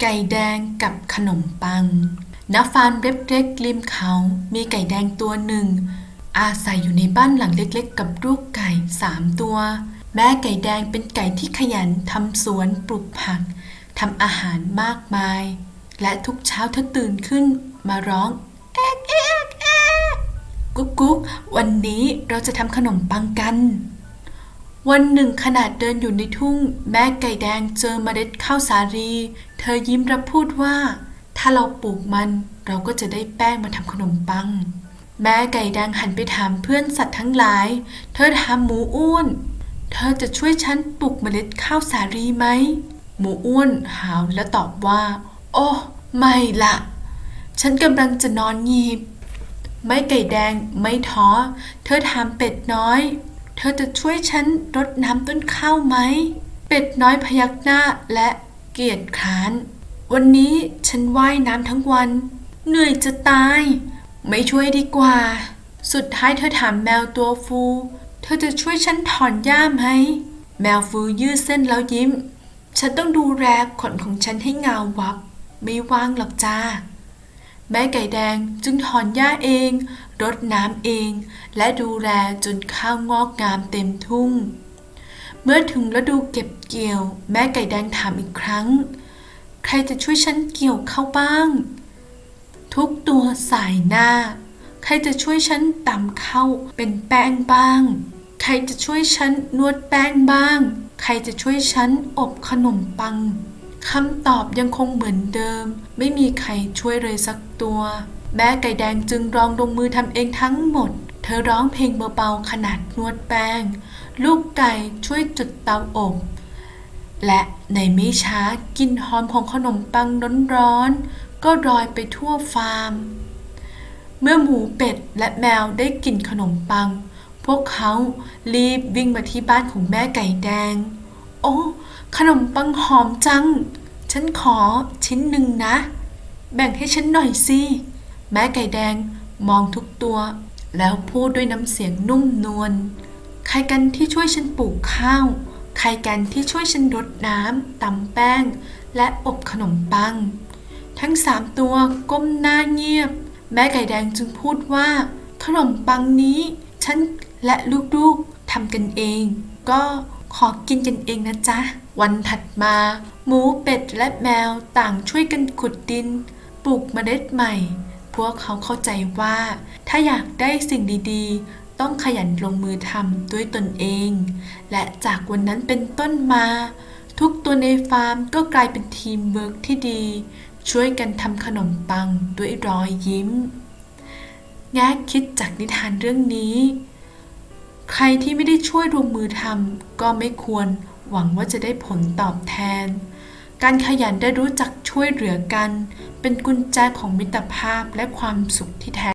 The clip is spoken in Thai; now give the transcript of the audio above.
ไก่แดงกับขนมปังณฟาร์มเล็กๆริมเขา มีไก่แดงตัวหนึ่ง อาศัยอยู่ในบ้านหลังเล็กๆ กับลูกไก่สามตัว แม่ไก่แดงเป็นไก่ที่ขยันทำสวนปลูกผักทำอาหารมากมาย และทุกเช้าเธอตื่นขึ้นมาร้องเอ๊กเอ๊กเอ๊กกุ๊กกุ๊กวันนี้เราจะทำขนมปังกัน วันหนึ่งขณะเดินอยู่ในทุ่ง แม่ไก่แดงเจอเมล็ดข้าวสาลี เธอยิ้มรับพูดว่า ถ้าเราปลูกมันเราก็จะได้แป้งมาทำขนมปัง แม่ไก่แดงหันไปถามเพื่อนสัตว์ทั้งหลาย เธอถามหมูอ้วน เธอจะช่วยฉันปลูกเมล็ดข้าวสาลีไหม หมูอ้วนหาวและตอบว่า โอ้ไม่ละฉันกำลังจะนอนหยีบ ไม่ไก่แดงไม่ท้อ เธอถามเป็ดน้อย เธอจะช่วยฉันรดน้ำต้นข้าวไหม เป็ดน้อยพยักหน้าและเกียจคร้าน วันนี้ฉันว่ายน้ำทั้งวัน เหนื่อยจะตาย ไม่ช่วยดีกว่า สุดท้ายเธอถามแมวตัวฟู เธอจะช่วยฉันถอนหญ้าไหม แมวฟูยืดเส้นแล้วยิ้ม ฉันต้องดูแลขนของฉันให้เงาวับ ไม่ว่างหรอกจ้า แม่ไก่แดงจึงถอนหญ้าเอง รดน้ำเอง และดูแลจนข้าวงอกงามเต็มทุ่ง เมื่อถึงฤดูเก็บเกี่ยว แม่ไก่แดงถามอีกครั้ง ใครจะช่วยฉันเกี่ยวข้าวบ้าง ทุกตัวสายหน้า ใครจะช่วยฉันตำข้าวเป็นแป้งบ้าง ใครจะช่วยฉันนวดแป้งบ้าง ใครจะช่วยฉันอบขนมปัง คำตอบยังคงเหมือนเดิม ไม่มีใครช่วยเลยสักตัว แม่ไก่แดงจึงลองลงมือทำเองทั้งหมด เธอร้องเพลงเบาๆขนาดนวดแป้ง ลูกไก่ช่วยจุดเตาอบและในไม่ช้ากลิ่นหอมของขนมปังร้อนๆก็ลอยไปทั่วฟาร์ม เมื่อหมูเป็ดและแมวได้กลิ่นขนมปัง พวกเขารีบวิ่งมาที่บ้านของแม่ไก่แดง โอ้ ขนมปังหอมจัง ฉันขอชิ้นหนึ่งนะ แบ่งให้ฉันหน่อยสิ แม่ไก่แดงมองทุกตัว แล้วพูดด้วยน้ำเสียงนุ่มนวล ใครกันที่ช่วยฉันปลูกข้าว ใครกันที่ช่วยฉันรดน้ำตำแป้ง และอบขนมปัง ทั้งสามตัวก้มหน้าเงียบ แม่ไก่แดงจึงพูดว่า ขนมปังนี้ ฉันและลูกๆทำกันเอง ก็ ขอกินกันเองนะจ๊ะ วันถัดมา หมูเป็ดและแมวต่างช่วยกันขุดดิน ปลูกเมล็ดใหม่ พวกเขาเข้าใจว่า ถ้าอยากได้สิ่งดีๆ ต้องขยันลงมือทำด้วยตนเอง และจากวันนั้นเป็นต้นมา ทุกตัวในฟาร์มก็กลายเป็นทีมเวิร์กที่ดี ช่วยกันทำขนมปังด้วยรอยยิ้ม แง่คิดจากนิทานเรื่องนี้ ใครที่ไม่ได้ช่วยลงมือทำก็ไม่ควรหวังว่าจะได้ผลตอบแทน การขยันได้รู้จักช่วยเหลือกัน เป็นกุญแจของมิตรภาพและความสุขที่แท้